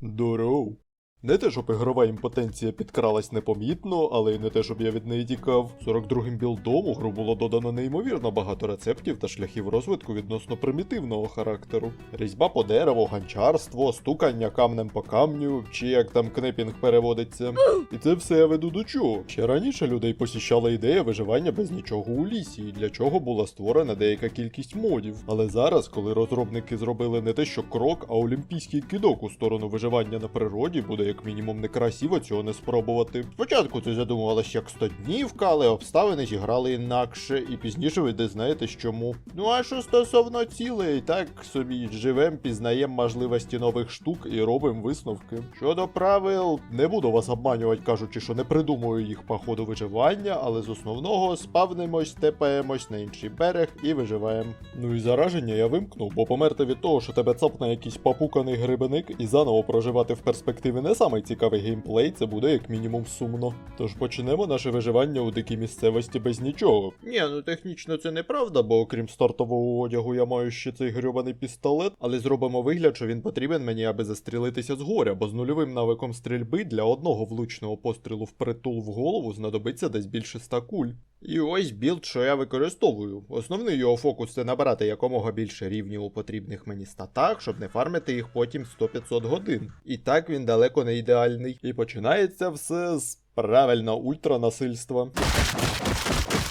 durou Не те, щоб ігрова імпотенція підкралась непомітно, але й не те, щоб я від неї тікав. 42-м білдом у гру було додано неймовірно багато рецептів та шляхів розвитку відносно примітивного характеру. Різьба по дереву, ганчарство, стукання камнем по камню, чи як там кнепінг переводиться. І це все я веду до чого. Ще раніше людей посіщала ідея виживання без нічого у лісі, для чого була створена деяка кількість модів. Але зараз, коли розробники зробили не те, що крок, а олімпійський кидок у сторону виживання на природі, буде як мінімум некрасиво цього не спробувати. Спочатку це задумувалось як стоднівка, але обставини зіграли інакше, і пізніше ви дізнаєтесь чому. Ну а що стосовно цілей, так собі живем, пізнаємо можливості нових штук і робимо висновки. Щодо правил, не буду вас обманювати, кажучи, що не придумую їх по ходу виживання, але з основного спавнимось, тепаємось на інший берег і виживаємо. Ну і зараження я вимкнув, бо померти від того, що тебе цапне якийсь попуканий грибеник і заново проживати в перспективі не самий цікавий геймплей, це буде як мінімум сумно. Тож почнемо наше виживання у дикій місцевості без нічого. Ні, ну технічно це неправда, бо окрім стартового одягу я маю ще цей грьобаний пістолет, але зробимо вигляд, що він потрібен мені, аби застрілитися з горя, бо з нульовим навиком стрільби для одного влучного пострілу в притул в голову знадобиться десь більше ста куль. І ось білд, що я використовую. Основний його фокус це набирати якомога більше рівнів у потрібних мені статах, щоб не фармити їх потім 100-500 годин. І так він далеко не ідеальний. І починається все з правильно ультранасильства.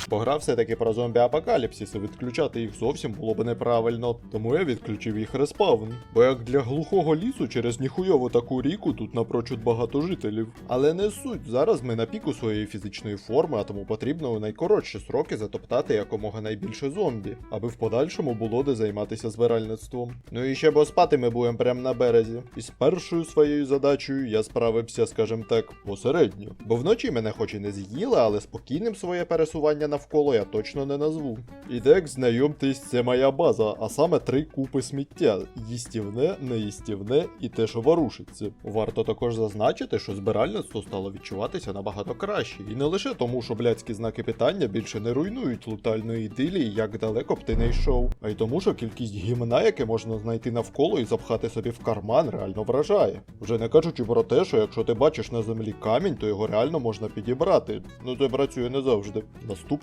Бо гра все-таки про зомбі-апокаліпсис, і відключати їх зовсім було б неправильно, тому я відключив їх респавн. Бо як для глухого лісу через ніхуйову таку ріку тут напрочуд багато жителів. Але не суть, зараз ми на піку своєї фізичної форми, а тому потрібно у найкоротші сроки затоптати якомога найбільше зомбі, аби в подальшому було де займатися збиральництвом. Ну і ще бо спати ми будемо прямо на березі. І з першою своєю задачею я справився, скажімо так, посередньо. Бо вночі мене хоч і не з'їли, але спокійним своє пересування навколо я точно не назву. І так, знайомтесь, це моя база, а саме три купи сміття: їстівне, неїстівне і те, що ворушиться. Варто також зазначити, що збиральництво стало відчуватися набагато краще, і не лише тому, що блядські знаки питання більше не руйнують лутальної ідилії, як далеко б ти не йшов, а й тому, що кількість гімна, яке можна знайти навколо і запхати собі в карман, реально вражає. Вже не кажучи про те, що якщо ти бачиш на землі камінь, то його реально можна підібрати. Ну це працює не завжди.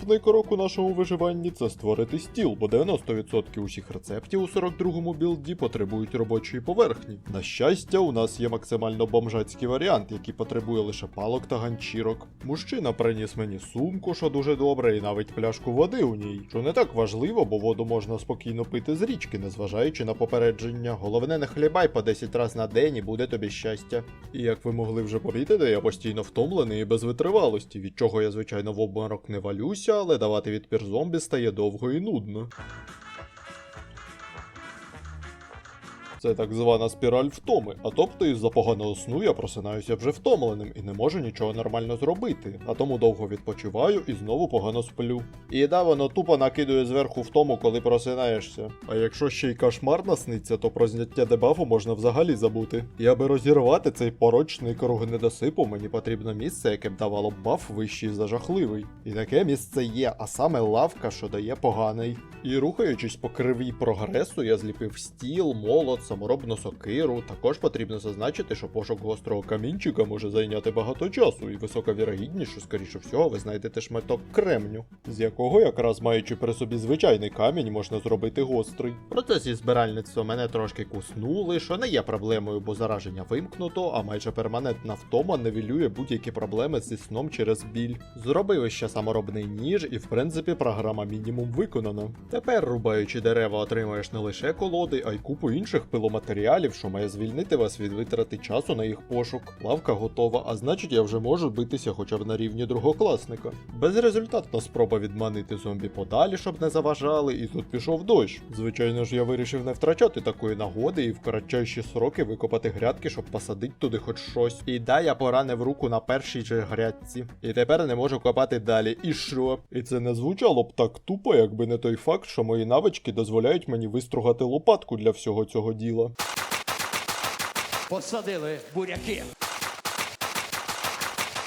Наступний крок у нашому виживанні це створити стіл, бо 90% усіх рецептів у 42-му білді потребують робочої поверхні. На щастя, у нас є максимально бомжацький варіант, який потребує лише палок та ганчірок. Мужчина приніс мені сумку, що дуже добре, і навіть пляшку води у ній, що не так важливо, бо воду можна спокійно пити з річки, незважаючи на попередження. Головне, не хлібай по 10 раз на день і буде тобі щастя. І як ви могли вже помітити, я постійно втомлений і без витривалості, від чого я, звичайно, в обморок не валюся, але давати відпір зомбі стає довго і нудно. Це так звана спіраль втоми, а тобто із-за поганого сну я просинаюся вже втомленим і не можу нічого нормально зробити, а тому довго відпочиваю і знову погано сплю. І да, воно тупо накидує зверху втому, коли просинаєшся. А якщо ще й кошмар насниться, то про зняття дебафу можна взагалі забути. І аби розірвати цей порочний круг недосипу, мені потрібно місце, яке б давало баф вищий за жахливий. І таке місце є, а саме лавка, що дає поганий. І рухаючись по кривій прогресу, я зліпив стіл, молот, саморобну сокиру. Також потрібно зазначити, що пошук гострого камінчика може зайняти багато часу, і висока вірогідність, що скоріше всього ви знайдете шматок кремню, з якого, якраз маючи при собі звичайний камінь, можна зробити гострий. В процесі збиральництва мене трошки куснули, що не є проблемою, бо зараження вимкнуто, а майже перманентна втома невілює будь-які проблеми зі сном через біль. Зробив ще саморобний ніж, і в принципі програма мінімум виконана. Тепер, рубаючи дерева, отримаєш не лише колоди, а й купу інших пиломатеріалів, що має звільнити вас від витрати часу на їх пошук. Лавка готова, а значить я вже можу битися хоча б на рівні другокласника. Безрезультатна спроба відманити зомбі подалі, щоб не заважали, і тут пішов дощ. Звичайно ж, я вирішив не втрачати такої нагоди і в кратчайші сроки викопати грядки, щоб посадити туди хоч щось. І да, я поранив руку на першій же грядці. І тепер не можу копати далі. І що? І це не звучало б так тупо, якби не той факт, що мої навички дозволяють мені вистругати лопатку для всього цього діла. Посадили буряки.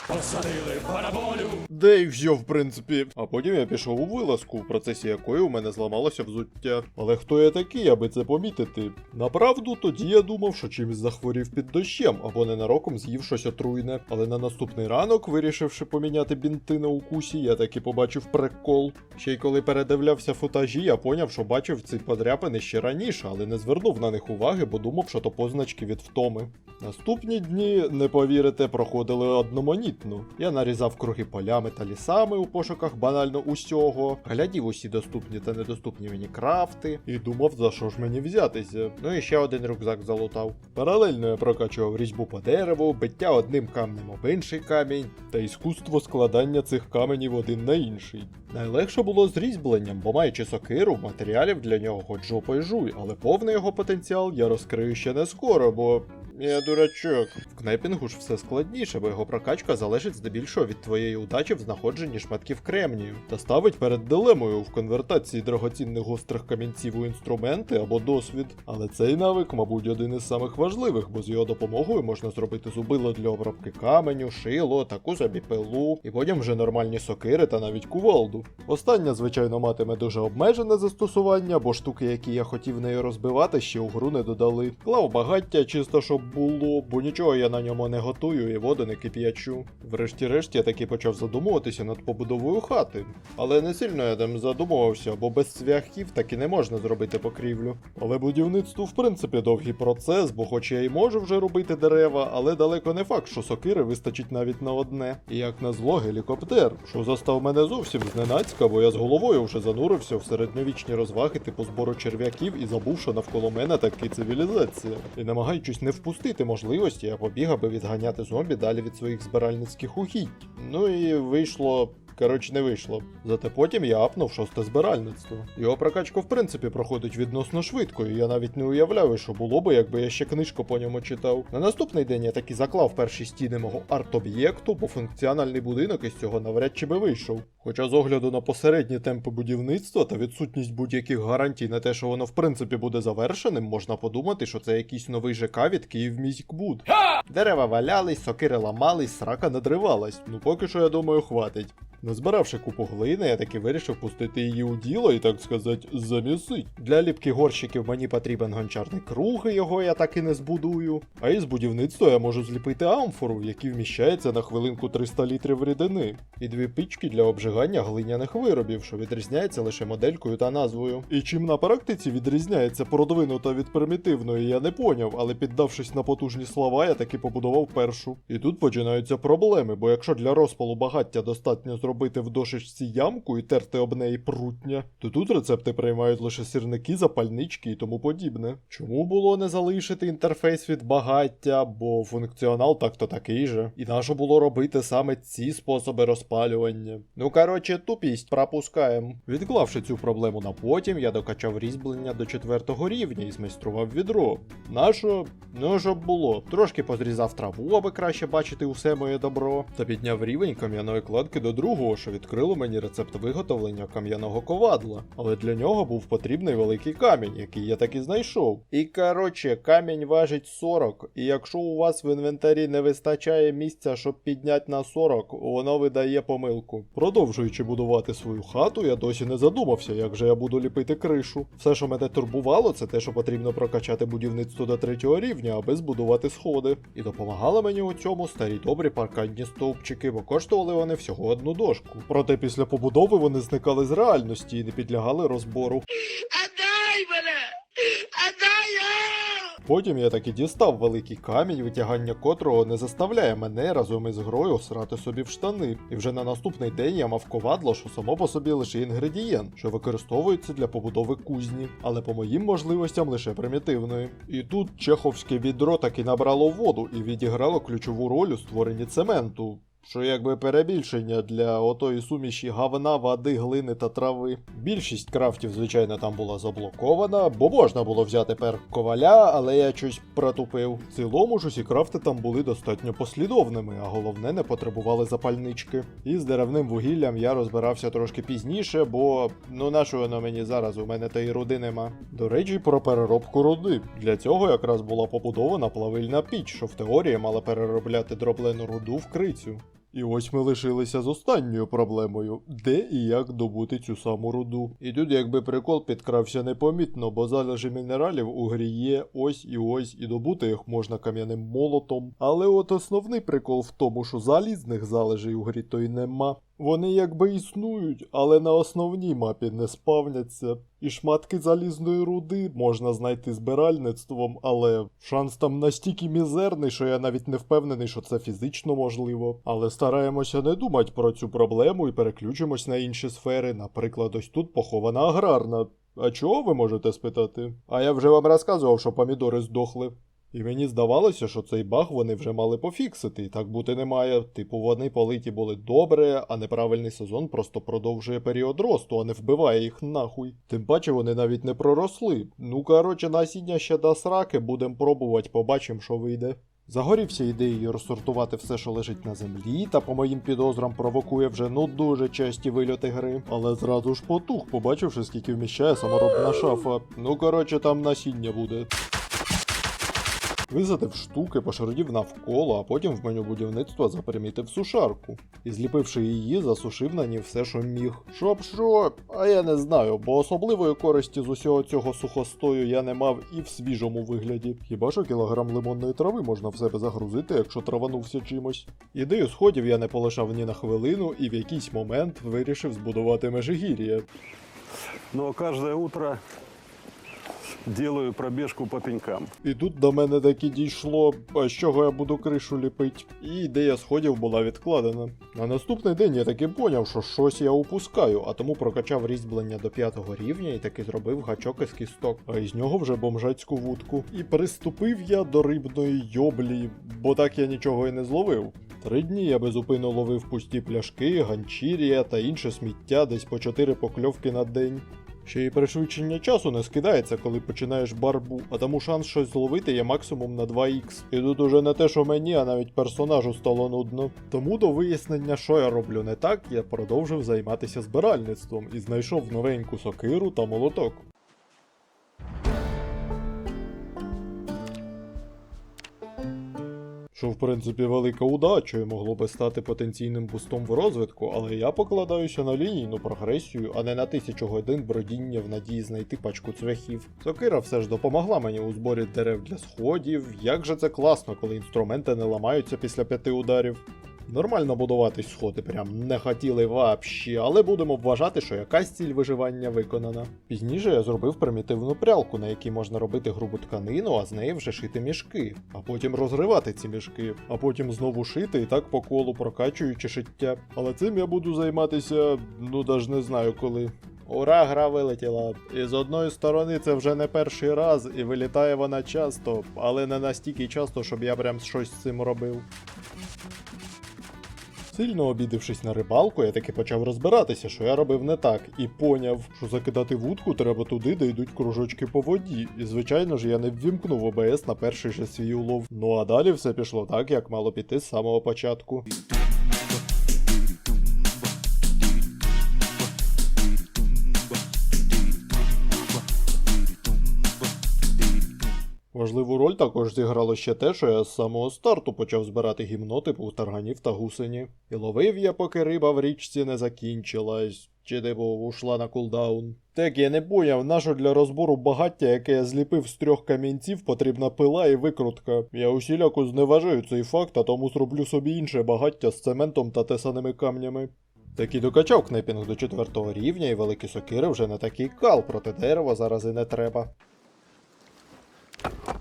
Посадили параболю. Де й все, в принципі. А потім я пішов у вилазку, в процесі якої у мене зламалося взуття. Але хто я такий, аби це помітити? Направду, тоді я думав, що чимось захворів під дощем або ненароком з'їв щось отруйне. Але на наступний ранок, вирішивши поміняти бінти на укусі, я таки побачив прикол. Ще й коли передивлявся футажі, я поняв, що бачив ці подряпини ще раніше, але не звернув на них уваги, бо думав, що то позначки від втоми. Наступні дні, не повірите, проходили одноманітно. Я нарізав круги полями та лісами у пошуках банально усього, глядів усі доступні та недоступні мені крафти і думав, за що ж мені взятися. Ну і ще один рюкзак залутав. Паралельно я прокачував різьбу по дереву, биття одним камнем об інший камінь та іскусство складання цих каменів один на інший. Найлегше було з різьбленням, бо маючи сокиру, матеріалів для нього хоч жопою жуй, але повний його потенціал я розкрию ще не скоро, бо я дурачок. В кнайпінгу ж все складніше, бо його прокачка залежить здебільшого від твоєї удачі в знаходженні шматків кремнію та ставить перед дилемою в конвертації драгоцінних гострих камінців у інструменти або досвід. Але цей навик, мабуть, один із самих важливих, бо з його допомогою можна зробити зубило для обробки каменю, шило, таку собі пилу, і потім вже нормальні сокири та навіть кувалду. Остання, звичайно, матиме дуже обмежене застосування, бо штуки, які я хотів нею розбивати, ще у гру не додали. Клав багаття чисто, щоб було, бо нічого я на ньому не готую і воду не кип'ячу. Врешті-решт я таки почав задумуватися над побудовою хати. Але не сильно я там задумувався, бо без цвяхів так і не можна зробити покрівлю. Але будівництво в принципі довгий процес, бо хоч я і можу вже робити дерева, але далеко не факт, що сокири вистачить навіть на одне. І як назло, гелікоптер, що застав мене зовсім зненацька, бо я з головою вже занурився в середньовічні розваги типу збору черв'яків і забув, що навколо мене таки цивілізація. І намагаючись не впустити можливості, я побіг, аби відганяти зомбі далі від своїх збиральницьких угідь. Ну і вийшло. Коротше, не вийшло. Зате потім я апнув шосте збиральництво. Його прокачка в принципі проходить відносно швидко, і я навіть не уявляю, що було би, якби я ще книжку по ньому читав. На наступний день я таки заклав перші стіни мого арт-об'єкту, бо функціональний будинок із цього навряд чи би вийшов. Хоча з огляду на посередні темпи будівництва та відсутність будь-яких гарантій на те, що воно в принципі буде завершеним, можна подумати, що це якийсь новий ЖК від Київміськбуд. Дерева валялись, сокири ламались, срака надривалась. Ну поки що я думаю, хватить. Назбиравши купу глини, я таки вирішив пустити її у діло і, так сказати, замісить. Для ліпки горщиків мені потрібен гончарний круг, і його я так і не збудую. А із будівництва я можу зліпити амфору, в якій вміщається на хвилинку 300 літрів рідини, і дві пічки для обжигання глиняних виробів, що відрізняється лише моделькою та назвою. І чим на практиці відрізняється продвинута від примітивної, я не поняв, але піддавшись на потужні слова, я таки побудував першу. І тут починаються проблеми, бо якщо для розпалу багаття достатньо зробити в дошечці ямку і терти об неї прутня, то тут рецепти приймають лише сірники, запальнички і тому подібне. Чому було не залишити інтерфейс від багаття, бо функціонал так-то такий же. І нащо було робити саме ці способи розпалювання? Ну коротше, тупість пропускаємо. Відклавши цю проблему на потім, я докачав різьблення до четвертого рівня і змайстрував відро. Нащо? Ну, щоб було. Трошки позрізав траву, аби краще бачити усе моє добро, та підняв рівень кам'яної кладки до другого, що відкрило мені рецепт виготовлення кам'яного ковадла. Але для нього був потрібний великий камінь, який я таки знайшов. І коротше, камінь важить 40, і якщо у вас в інвентарі не вистачає місця, щоб підняти на 40, воно видає помилку. Продовжуючи будувати свою хату, я досі не задумався, як же я буду ліпити кришу. Все, що мене турбувало, це те, що потрібно прокачати будівництво до третього рівня, аби збудувати сходи. І допомагали мені у цьому старі добрі парканні стовпчики, бо коштували вони всього одну дошку. Проте після побудови вони зникали з реальності і не підлягали розбору. Мене! Потім я таки дістав великий камінь, витягання котрого не заставляє мене разом із грою срати собі в штани. І вже на наступний день я мав ковадло, що само по собі лише інгредієнт, що використовується для побудови кузні, але по моїм можливостям лише примітивної. І тут чеховське відро таки набрало воду і відіграло ключову роль у створенні цементу. Що якби перебільшення для отої суміші гавна, води, глини та трави. Більшість крафтів, звичайно, там була заблокована, бо можна було взяти перк коваля, але я щось протупив. В цілому ж усі крафти там були достатньо послідовними, а головне не потребували запальнички. І з деревним вугіллям я розбирався трошки пізніше, бо ну на воно мені зараз? У мене та й руди нема. До речі, про переробку руди. Для цього якраз була побудована плавильна піч, що в теорії мала переробляти дроблену руду в крицю. І ось ми лишилися з останньою проблемою: де і як добути цю саму руду. І тут якби прикол підкрався непомітно, бо залежі мінералів у грі є ось і ось, і добути їх можна кам'яним молотом. Але от основний прикол в тому, що залізних залежей у грі то й нема. Вони якби існують, але на основній мапі не спавняться. І шматки залізної руди можна знайти збиральництвом, але шанс там настільки мізерний, що я навіть не впевнений, що це фізично можливо. Але стараємося не думати про цю проблему і переключимось на інші сфери. Наприклад, ось тут похована аграрна. А чого ви можете спитати? А я вже вам розказував, що помідори здохли. І мені здавалося, що цей баг вони вже мали пофіксити, і так бути не має. Типу, вони политі були добре, а неправильний сезон просто продовжує період росту, а не вбиває їх нахуй. Тим паче вони навіть не проросли. Ну коротше, насіння ще до сраки, будемо пробувати, побачимо, що вийде. Загорівся ідеєю розсортувати все, що лежить на землі, та по моїм підозрам провокує вже ну дуже часті вильоти гри. Але зразу ж потух, побачивши, скільки вміщає саморобна шафа. Ну коротше, там насіння буде. Висадив штуки, пошародів навколо, а потім в меню будівництва запримітив сушарку. І зліпивши її, засушив на ній все, що міг. Щоб що, а я не знаю, бо особливої користі з усього цього сухостою я не мав і в свіжому вигляді. Хіба що кілограм лимонної трави можна в себе загрузити, якщо траванувся чимось. Ідею сходів я не полишав ні на хвилину і в якийсь момент вирішив збудувати межигір'я. Но каждое утро делаю пробежку по пенькам. І тут до мене таки дійшло, а з чого я буду кришу ліпить. І ідея сходів була відкладена. На наступний день я таки поняв, що щось я упускаю, а тому прокачав різьблення до п'ятого рівня і таки зробив гачок із кісток, а із нього вже бомжацьку вудку. І приступив я до рибної йоблі, бо так я нічого і не зловив. Три дні я безупинно ловив пусті пляшки, ганчір'я та інше сміття десь по чотири покльовки на день. Ще й пришвидшення часу не скидається, коли починаєш барбу, а тому шанс щось зловити є максимум на 2х. І тут уже не те, що мені, а навіть персонажу стало нудно. Тому до вияснення, що я роблю не так, я продовжив займатися збиральництвом і знайшов новеньку сокиру та молоток. Що в принципі велика удача і могло би стати потенційним бустом в розвитку, але я покладаюся на лінійну прогресію, а не на тисячу годин бродіння в надії знайти пачку цвяхів. Сокира все ж допомогла мені у зборі дерев для сходів. Як же це класно, коли інструменти не ламаються після п'яти ударів. Нормально будуватись сходи прям не хотіли вообще, але будемо вважати, що якась ціль виживання виконана. Пізніше я зробив примітивну прялку, на якій можна робити грубу тканину, а з неї вже шити мішки, а потім розривати ці мішки, а потім знову шити і так по колу прокачуючи шиття. Але цим я буду займатися, ну даже не знаю коли. Ура, гра вилетіла. І з одної сторони це вже не перший раз, і вилітає вона часто, але не настільки часто, щоб я прям щось з цим робив. Сильно обідившись на рибалку, я таки почав розбиратися, що я робив не так, і поняв, що закидати вудку треба туди, де йдуть кружочки по воді. І звичайно ж я не ввімкнув ОБС на перший же свій улов. Ну а далі все пішло так, як мало піти з самого початку. Важливу роль також зіграло ще те, що я з самого старту почав збирати гімно типу тарганів та гусені. І ловив я, поки риба в річці не закінчилась, чи типу ушла на кулдаун. Так я не поняв, нащо для розбору багаття, яке я зліпив з трьох камінців, потрібна пила і викрутка. Я усіляко зневажаю цей факт, а тому зроблю собі інше багаття з цементом та тесаними камнями. Так і докачав кнепінг до четвертого рівня, і великі сокири вже не такий кал, проти дерева зараз і не треба. Thank you.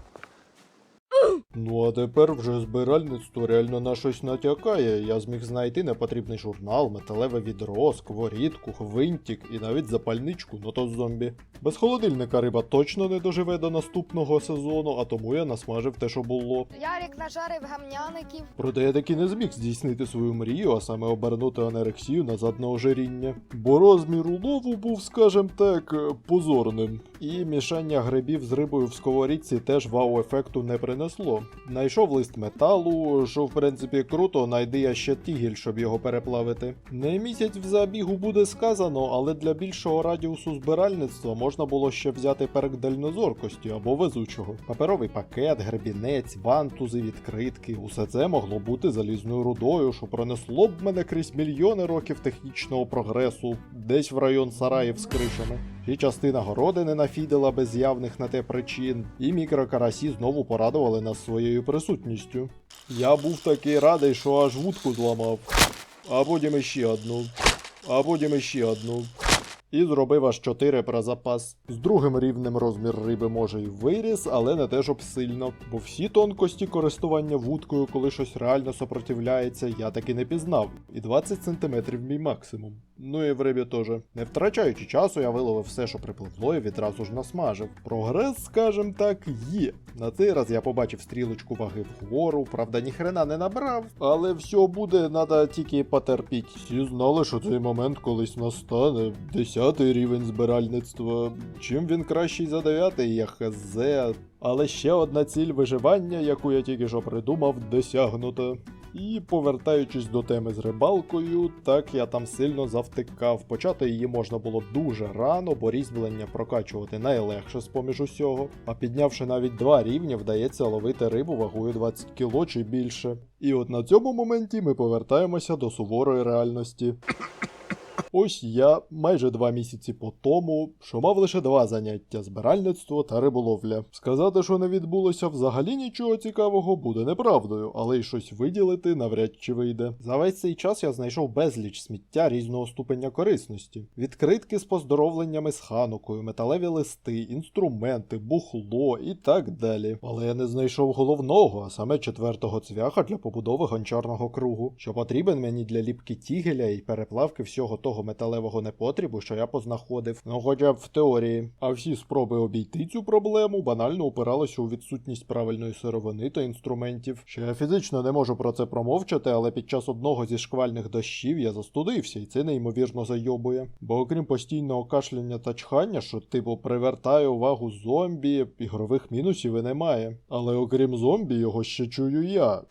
Ну а тепер вже збиральництво реально на щось натякає. Я зміг знайти непотрібний журнал, металеве відро, сковорідку, гвинтик і навіть запальничку, ну то зомбі. Без холодильника риба точно не доживе до наступного сезону, а тому я насмажив те, що було. Ярик нажарив гамняників. Проте я таки не зміг здійснити свою мрію, а саме обернути анерексію назад на ожиріння. Бо розмір улову був, скажем так, позорним. І мішання грибів з рибою в сковорідці теж вау-ефекту не принесло. Найшов лист металу, що в принципі круто, найди я ще тігель, щоб його переплавити. Не місяць в забігу буде сказано, але для більшого радіусу збиральництва можна було ще взяти перк дальнозоркості або везучого. Паперовий пакет, гребінець, вантузи, відкритки. Усе це могло бути залізною рудою, що пронесло б мене крізь мільйони років технічного прогресу, десь в район сараїв з кришами. І частина городи не нафідила без явних на те причин, і мікрокарасі знову порадували нас своєю присутністю. Я був такий радий, що аж вудку зламав. А потім іще одну. А потім іще одну. І зробив аж 4 про запас. З другим рівнем розмір риби може й виріс, але не те, щоб сильно. Бо всі тонкості користування вудкою, коли щось реально сопротивляється, я таки не пізнав. І 20 см мій максимум. Ну і в рибі теж. Не втрачаючи часу, я виловив все, що припливло, і відразу ж насмажив. Прогрес, скажем так, є. На цей раз я побачив стрілочку ваги вгору, правда, ніхрена не набрав, але все буде, надо тільки потерпіть. Всі знали, що цей момент колись настане. Десятий рівень збиральництва. Чим він кращий за дев'ятий, я хз. Але ще одна ціль виживання, яку я тільки що придумав, досягнута. І повертаючись до теми з рибалкою, так я там сильно завтикав. Почати її можна було дуже рано, бо різьблення прокачувати найлегше з поміж усього. А піднявши навіть два рівні, вдається ловити рибу вагою 20 кг чи більше. І от на цьому моменті ми повертаємося до суворої реальності. Ось я майже два місяці по тому, що мав лише два заняття збиральництво та риболовля. Сказати, що не відбулося взагалі нічого цікавого, буде неправдою, але й щось виділити навряд чи вийде. За весь цей час я знайшов безліч сміття різного ступеня корисності: відкритки з поздоровленнями з ханукою, металеві листи, інструменти, бухло і так далі. Але я не знайшов головного, а саме четвертого цвяха для побудови гончарного кругу, що потрібен мені для ліпки тігеля і переплавки всього того металевого непотрібу, що я познаходив, ну хоча б в теорії. А всі спроби обійти цю проблему банально упиралися у відсутність правильної сировини та інструментів. Що я фізично не можу про це промовчати, але під час одного зі шквальних дощів я застудився, і це неймовірно зайобує. Бо окрім постійного кашляння та чхання, що типу привертає увагу зомбі, ігрових мінусів і немає. Але окрім зомбі, його ще чую я.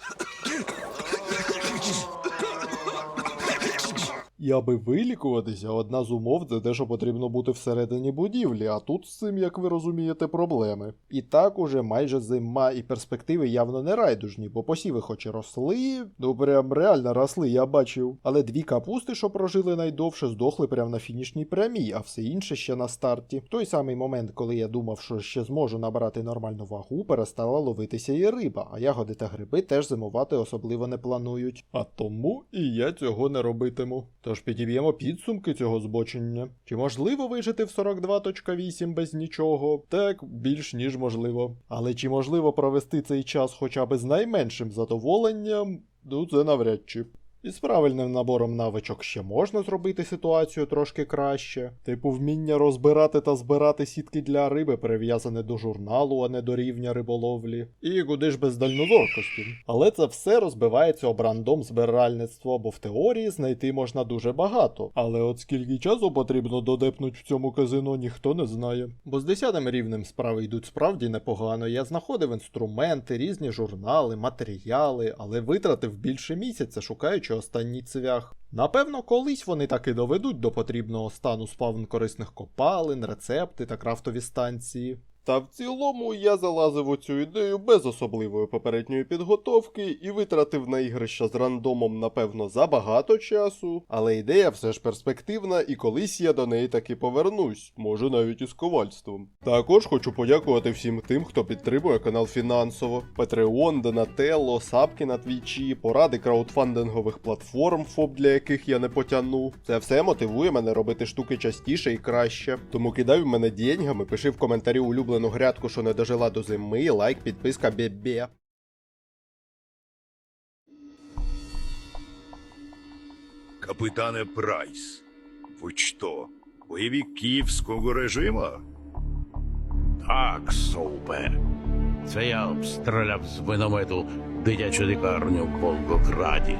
І аби вилікуватися, одна з умов це те, що потрібно бути всередині будівлі, а тут з цим, як ви розумієте, проблеми. І так уже майже зима, і перспективи явно не райдужні, бо посіви хоч і росли, ну прям реально росли, я бачив. Але дві капусти, що прожили найдовше, здохли прямо на фінішній прямій, а все інше ще на старті. Той самий момент, коли я думав, що ще зможу набрати нормальну вагу, перестала ловитися і риба, а ягоди та гриби теж зимувати особливо не планують. А тому і я цього не робитиму. Тож підіб'ємо підсумки цього збочення. Чи можливо вижити в 42.8 без нічого? Так, більш ніж можливо. Але чи можливо провести цей час хоча б з найменшим задоволенням? Ну, це навряд чи. І з правильним набором навичок ще можна зробити ситуацію трошки краще. Типу вміння розбирати та збирати сітки для риби прив'язане до журналу, а не до рівня риболовлі. І куди ж без дальнозоркості. Але це все розбивається об рандом збиральництва, бо в теорії знайти можна дуже багато. Але от скільки часу потрібно додепнуть в цьому казино, ніхто не знає. Бо з 10 рівнем справи йдуть справді непогано. Я знаходив інструменти, різні журнали, матеріали, але витратив більше місяця, шукаючи останній цвях. Напевно, колись вони таки доведуть до потрібного стану спавн корисних копалин, рецепти та крафтові станції. Та в цілому я залазив у цю ідею без особливої попередньої підготовки і витратив на ігрища з рандомом, напевно, забагато часу, але ідея все ж перспективна, і колись я до неї таки повернусь, може навіть із ковальством. Також хочу подякувати всім тим, хто підтримує канал фінансово: Patreon, Donatello, сапки на твічі, поради краудфандингових платформ, ФОП, для яких я не потягну. Це все мотивує мене робити штуки частіше і краще. Тому кидай в мене деньгами, пиши в коментарі улюблену грядку, що не дожила до зими, лайк, підписка, бє-бє. Капитане Прайс, ви що, бойовик київського режиму? Так, Соупе. Це я обстріляв з миномету дитячу лікарню в Волгограді.